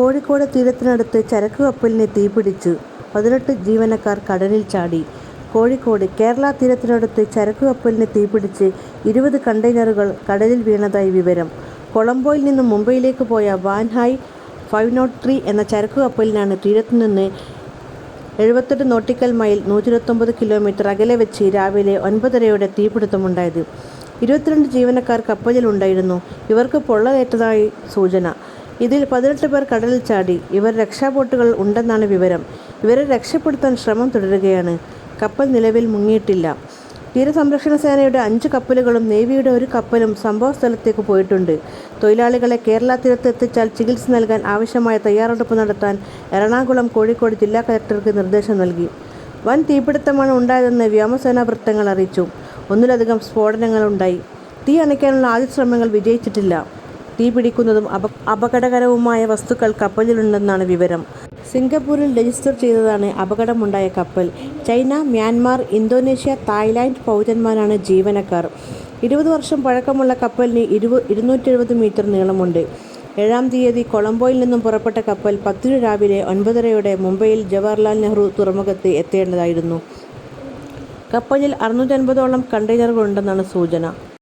കോഴിക്കോട് തീരത്തിനടുത്ത് ചരക്ക് കപ്പലിന് തീപിടിച്ചു പതിനെട്ട് ജീവനക്കാർ കടലിൽ ചാടി കോഴിക്കോട് കേരള തീരത്തിനടുത്ത് ചരക്ക് കപ്പലിന് തീപിടിച്ച് ഇരുപത് കണ്ടെയ്നറുകൾ കടലിൽ വീണതായി വിവരം. കൊളംബോയിൽ നിന്ന് മുംബൈയിലേക്ക് പോയ വാൻഹായ് ഫൈവ് നോട്ട് ത്രീ എന്ന ചരക്ക് കപ്പലിനാണ് തീരത്തു നിന്ന് എഴുപത്തെട്ട് നോട്ടിക്കൽ മൈൽ (നൂറ്റിയിരുപത്തൊമ്പത് കിലോമീറ്റർ) അകലെ വെച്ച് രാവിലെ ഒൻപതരയോടെ തീപിടുത്തമുണ്ടായത്. ഇരുപത്തിരണ്ട് ജീവനക്കാർ കപ്പലിലുണ്ടായിരുന്നു. ഇവർക്ക് പൊള്ളലേറ്റതായി സൂചന. ഇതിൽ പതിനെട്ട് പേർ കടലിൽ ചാടി. ഇവർ രക്ഷാബോട്ടുകൾ ഉണ്ടെന്നാണ് വിവരം. ഇവരെ രക്ഷപ്പെടുത്താൻ ശ്രമം തുടരുകയാണ്. കപ്പൽ നിലവിൽ മുങ്ങിയിട്ടില്ല. തീരസംരക്ഷണ സേനയുടെ അഞ്ച് കപ്പലുകളും നേവിയുടെ ഒരു കപ്പലും സംഭവ സ്ഥലത്തേക്ക് പോയിട്ടുണ്ട്. തൊഴിലാളികളെ കേരള തീരത്ത് എത്തിച്ചാൽ ചികിത്സ നൽകാൻ ആവശ്യമായ തയ്യാറെടുപ്പ് നടത്താൻ എറണാകുളം, കോഴിക്കോട് ജില്ലാ കലക്ടർക്ക് നിർദ്ദേശം നൽകി. വൻ തീപിടുത്തമാണ് ഉണ്ടായതെന്ന് വ്യോമസേനാ വൃത്തങ്ങൾ അറിയിച്ചു. ഒന്നിലധികം സ്ഫോടനങ്ങളുണ്ടായി. തീ അണയ്ക്കാനുള്ള ആദ്യ ശ്രമങ്ങൾ വിജയിച്ചിട്ടില്ല. തീപിടിക്കുന്നതും അപകടകരവുമായ വസ്തുക്കൾ കപ്പലിലുണ്ടെന്നാണ് വിവരം. സിംഗപ്പൂരിൽ രജിസ്റ്റർ ചെയ്തതാണ് അപകടമുണ്ടായ കപ്പൽ. ചൈന, മ്യാൻമാർ, ഇന്തോനേഷ്യ, തായ്ലാൻഡ് പൗരന്മാരാണ് ജീവനക്കാർ. ഇരുപത് വർഷം പഴക്കമുള്ള കപ്പലിന് ഇരുപ ഇരുന്നൂറ്റെഴുപത് മീറ്റർ നീളമുണ്ട്. ഏഴാം തീയതി കൊളംബോയിൽ നിന്നും പുറപ്പെട്ട കപ്പൽ പത്തിനു രാവിലെ ഒൻപതരയോടെ മുംബൈയിൽ ജവഹർലാൽ നെഹ്റു തുറമുഖത്ത് എത്തേണ്ടതായിരുന്നു. കപ്പലിൽ അറുന്നൂറ്റൻപതോളം കണ്ടെയ്നറുകളുണ്ടെന്നാണ് സൂചന.